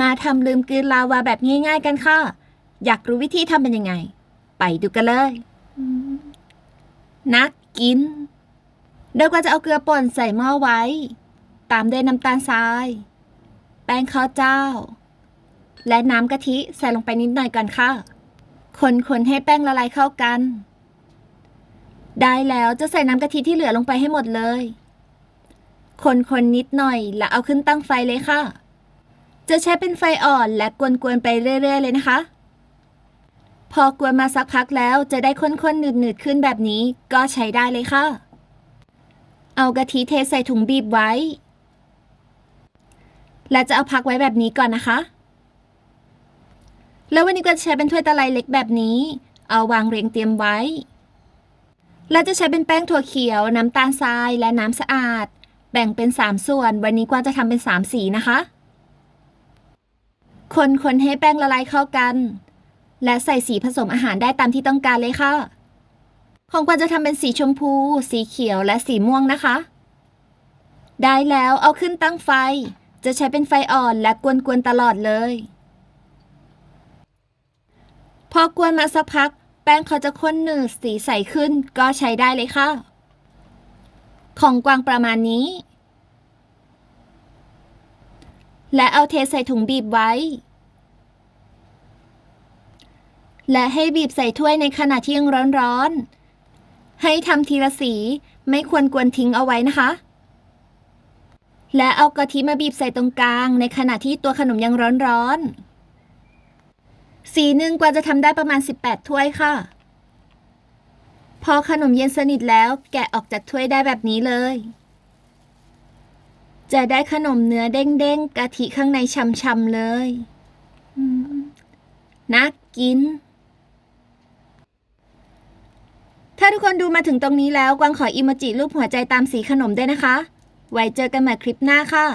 มาทำลืมกลืนลาวาแบบง่าย ๆ กันค่ะ อยากรู้วิธีทำเป็นยังไง ไปดูกันเลย นักกินโดยก็จะเอาเกลือป่นใส่หม้อไว้ ตามด้วยน้ำตาลทราย แป้งข้าวเจ้า และน้ำกะทิใส่ลงไปนิดหน่อยก่อนค่ะ คนๆให้แป้งละลายเข้ากัน ได้แล้วจะใส่น้ำกะทิที่เหลือลงไปให้หมดเลย คนๆนิดหน่อยแล้วเอาขึ้นตั้งไฟเลยค่ะ จะใช้เป็นไฟอ่อนและกวนๆไปเรื่อย ๆ เลยนะคะ พอกวนมาสักพักแล้วจะได้ข้นๆหนืดๆขึ้นแบบนี้ก็ใช้ได้เลยค่ะ เอากะทิเทใส่ถุงบีบไว้ และจะเอาพักไว้แบบนี้ก่อนนะคะ แล้ววันนี้ก็จะใช้เป็นถ้วยตะไลเล็กแบบนี้ เอาวางเรียงเตรียมไว้ และจะใช้เป็นแป้งถั่วเขียว น้ำตาลทรายและน้ำสะอาด แบ่งเป็น 3 ส่วน วันนี้กวางจะทำเป็น 3 สีนะคะ คนๆให้แป้งละลายเข้ากัน และใส่สีผสมอาหารได้ตามที่ต้องการเลยค่ะ ของกวางจะทำเป็นสีชมพู สีเขียวและสีม่วงนะคะ ได้แล้วเอาขึ้นตั้งไฟ จะใช้เป็นไฟอ่อนและกวนๆตลอดเลย พอกวนมาสักพัก แป้งเขาจะข้นหนืดสีใสขึ้นก็ใช้ได้เลยค่ะ ของกวางประมาณนี้ และเอาเทใส่ถุงบีบไว้ และให้บีบใส่ถ้วยในขณะที่ยังร้อนๆ ให้ทำทีละสีไม่ควรกวนทิ้งเอาไว้นะคะ และเอากะทิมาบีบใส่ตรงกลาง ในขณะที่ตัวขนมยังร้อนๆ สีหนึ่งกว่าจะทำได้ประมาณ 18 ถ้วยค่ะ พอขนมเย็นสนิทแล้วแกะออกจากถ้วยได้แบบนี้เลย จะได้ขนมเนื้อเด้งๆกะทิข้างในช่ำๆเลยอืมน่ากิน ถ้าทุกคนดูมาถึงตรงนี้แล้ว กวางขออีโมจิรูปหัวใจตามสีขนมด้วยนะคะ ไว้เจอกันใหม่คลิปหน้าค่ะ